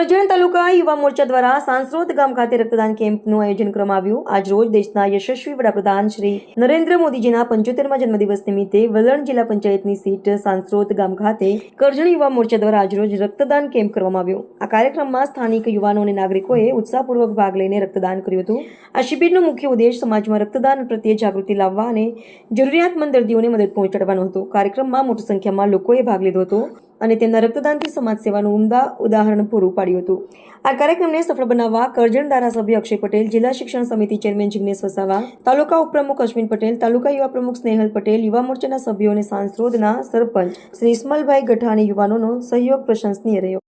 કરજણ તાલુકા યુવા મોરચા દ્વારા સાંસરોદ ગામ ખાતે રક્તદાન કેમ્પનું આયોજન કરવામાં આવ્યું. આજ રોજ દેશના યશસ્વી વડાપ્રધાન શ્રી નરેન્દ્ર મોદીજીના પંચોતેરમા જન્મદિવસ નિમિત્તે વલણ જિલ્લા પંચાયતની સીટ સાંસરોદ ગામ ખાતે કરજણ યુવા મોરચા દ્વારા આજરોજ રક્તદાન કેમ્પ કરવામાં આવ્યો. આ કાર્યક્રમમાં સ્થાનિક યુવાનો અને નાગરિકોએ ઉત્સાહપૂર્વક ભાગ લઈને રક્તદાન કર્યું હતું. આ શિબિરનો મુખ્ય ઉદ્દેશ સમાજમાં રક્તદાન પ્રત્યે જાગૃતિ લાવવા અને જરૂરિયાતમંદ દર્દીઓને મદદ પહોંચાડવાનો હતો. કાર્યક્રમમાં મોટી સંખ્યામાં લોકોએ ભાગ લીધો હતો. અને તેમના રક્તદાનથી સમાજ સેવાનું ઉમદા ઉદાહરણ પૂરું પાડ્યું હતું. આ કાર્યક્રમને સફળ બનાવવા કરજણ ધારાસભ્ય અક્ષય પટેલ, જિલ્લા શિક્ષણ સમિતિ ચેરમેન જિગ્નેશ વસાવા, તાલુકા ઉપપ્રમુખ અશ્વિન પટેલ, તાલુકા યુવા પ્રમુખ સ્નેહલ પટેલ, યુવા મોરચાના સભ્યો અને સાંસરોદના સરપંચ શ્રી ઇસ્માલભાઈ ગઠા અને યુવાનોનો સહયોગ પ્રશંસનીય રહ્યો.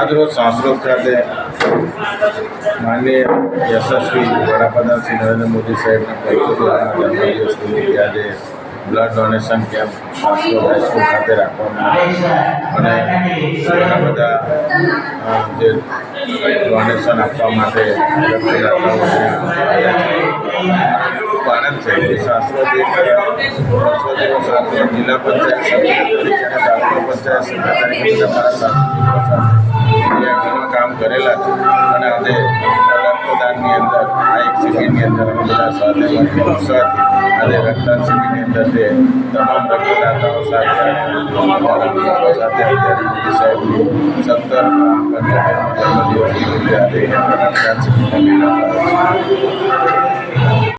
આજરોજ સાંસરોદ ખાતે માનનીય યશસ્વી વડાપ્રધાન શ્રી નરેન્દ્ર મોદી સાહેબના પંચોતેરમા જન્મદિવસ નિમિત્તે આજે બ્લડ ડોનેશન કેમ્પ હાઈસ્કૂલ ખાતે રાખવામાં અને ઘણા બધા જે ડોનેશન આપવા માટે ખૂબ આનંદ છે કે સાંસરોદ એક વર્ષોથી સાંસરોદ જિલ્લા પંચાયત સભ્ય તરીકે અને તાલુકા પંચાયત સભ્ય તરીકે બધા મારા સાથે કામ કરેલા છે. અને આજે રક્તદાનની અંદર આ એક શિબિરની અંદર અમે બધા સાથે મળીને ઉત્સાહથી આજે રક્તદાન શિબિરની અંદર તે તમામ રક્તદાતાઓ સાથે અને અમારા મિત્રો સાથે અત્યારે મોદી સાહેબની સત્તર પંચોતેરમા જન્મદિવસ નિમિત્તે આજે રક્તદાન શિબિરની મેળા કરે છે